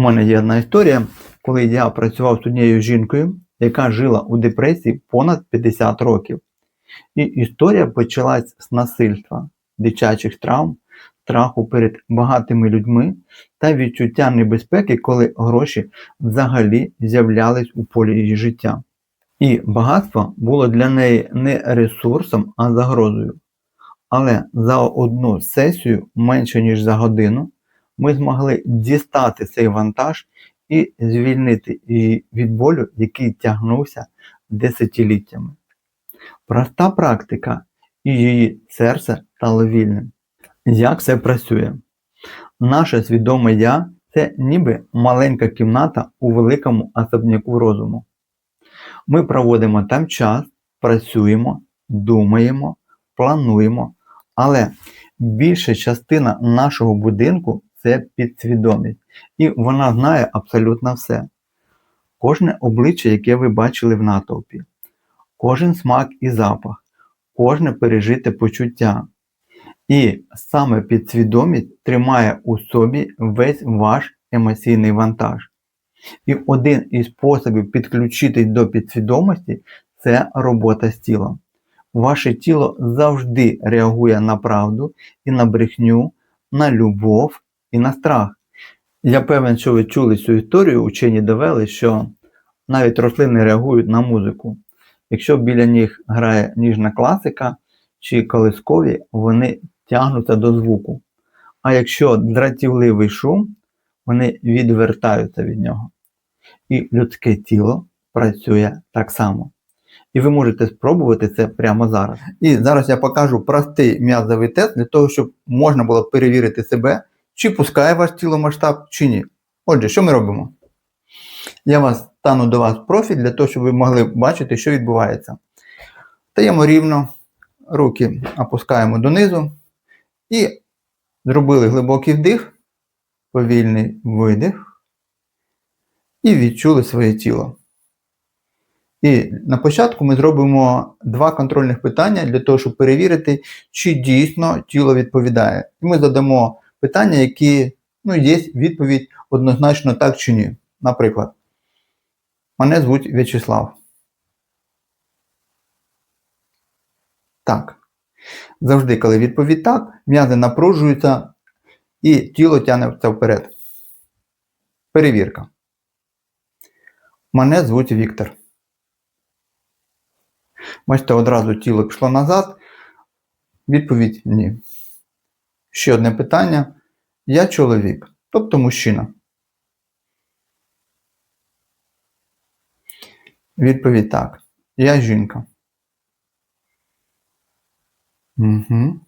У мене є одна історія, коли я працював з однією жінкою, яка жила у депресії понад 50 років. І історія почалась з насильства, дитячих травм, страху перед багатими людьми та відчуття небезпеки, коли гроші взагалі з'являлись у полі її життя. І багатство було для неї не ресурсом, а загрозою. Але за одну сесію, менше ніж за годину, ми змогли дістати цей вантаж і звільнити її від болю, який тягнувся десятиліттями. Проста практика, і її серце стало вільним. Як це працює? Наше свідоме я це ніби маленька кімната у великому особняку розуму. Ми проводимо там час, працюємо, думаємо, плануємо, але більша частина нашого будинку це підсвідомість, і вона знає абсолютно все. Кожне обличчя, яке ви бачили в натовпі, кожен смак і запах, кожне пережите почуття. І саме підсвідомість тримає у собі весь ваш емоційний вантаж. І один із способів підключитись до підсвідомості це робота з тілом. Ваше тіло завжди реагує на правду і на брехню, на любов і на страх. Я певен, що ви чули цю історію, учені довели, що навіть рослини реагують на музику. Якщо біля них грає ніжна класика чи колискові, вони тягнуться до звуку. А якщо дратівливий шум, вони відвертаються від нього. І людське тіло працює так само. І ви можете спробувати це прямо зараз. І зараз я покажу простий м'язовий тест для того, щоб можна було перевірити себе, чи пускає ваш тіло масштаб, чи ні. Отже, що ми робимо? Я вас стану до вас в профіль для того, щоб ви могли бачити, що відбувається. Стаємо рівно, руки опускаємо донизу і зробили глибокий вдих, повільний видих, і відчули своє тіло. І на початку ми зробимо два контрольних питання для того, щоб перевірити, чи дійсно тіло відповідає. І ми задамо питання, які ну, є відповідь однозначно так чи ні. Наприклад, мене звуть В'ячеслав. Так. Завжди, коли відповідь так, м'язи напружуються і тіло тягнеться вперед. Перевірка. Мене звуть Віктор. Бачите, одразу тіло пішло назад. Відповідь ні. Ще одне питання. Я чоловік, тобто мужчина. Відповідь так. Я жінка. Угу.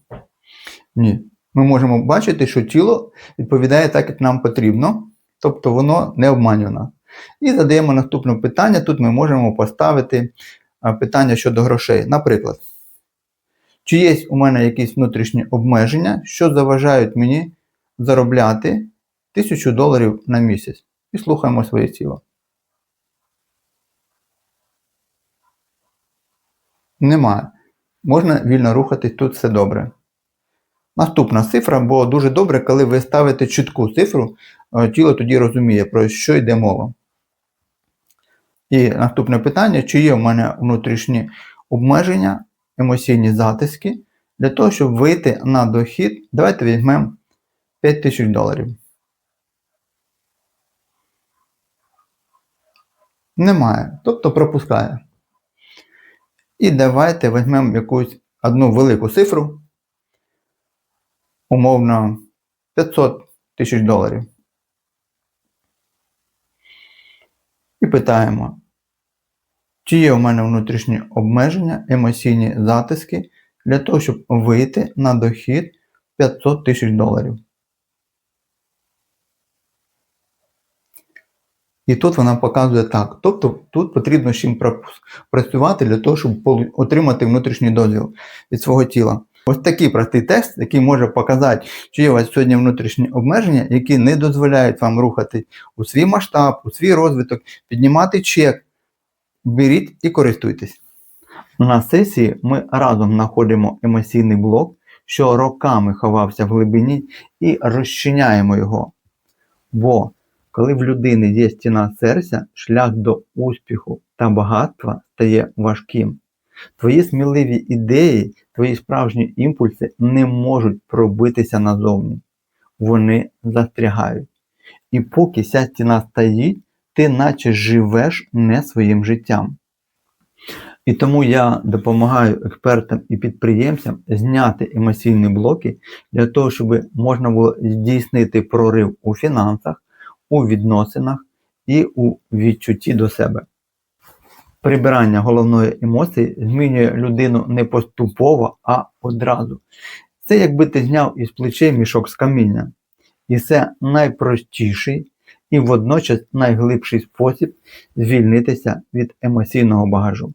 Ні. Ми можемо бачити, що тіло відповідає так, як нам потрібно, тобто воно не обманює. І задаємо наступне питання. Тут ми можемо поставити питання щодо грошей. Наприклад, чи є у мене якісь внутрішні обмеження, що заважають мені заробляти 1000 доларів на місяць? І слухаємо своє тіло. Немає. Можна вільно рухатись, тут все добре. Наступна цифра, бо дуже добре, коли ви ставите чітку цифру, е, тіло тоді розуміє, про що йде мова. І наступне питання: чи є в мене внутрішні обмеження, емоційні затиски для того, щоб вийти на дохід, давайте візьмемо 5 тисяч доларів. Немає. Тобто пропускає. І давайте візьмемо якусь одну велику цифру, умовно 500 тисяч доларів. І питаємо, чи є у мене внутрішні обмеження, емоційні затиски для того, щоб вийти на дохід 500 тисяч доларів. І тут вона показує так. Тобто тут потрібно з чим працювати для того, щоб отримати внутрішній дозвіл від свого тіла. Ось такий простий тест, який може показати, чи є у вас сьогодні внутрішні обмеження, які не дозволяють вам рухати у свій масштаб, у свій розвиток, піднімати чек. Беріть і користуйтесь. На сесії ми разом знаходимо емоційний блок, що роками ховався в глибині, і розчиняємо його. Бо Коли в людини є стіна серця, шлях до успіху та багатства стає важким. Твої сміливі ідеї, твої справжні імпульси не можуть пробитися назовні. Вони застрягають. І поки ця стіна стоїть, ти наче живеш не своїм життям. І тому я допомагаю експертам і підприємцям зняти емоційні блоки для того, щоб можна було здійснити прорив у фінансах, у відносинах і у відчутті до себе. Прибирання головної емоції змінює людину не поступово, а одразу. Це якби ти зняв із плечей мішок з каміння. І це найпростіший і водночас найглибший спосіб звільнитися від емоційного багажу.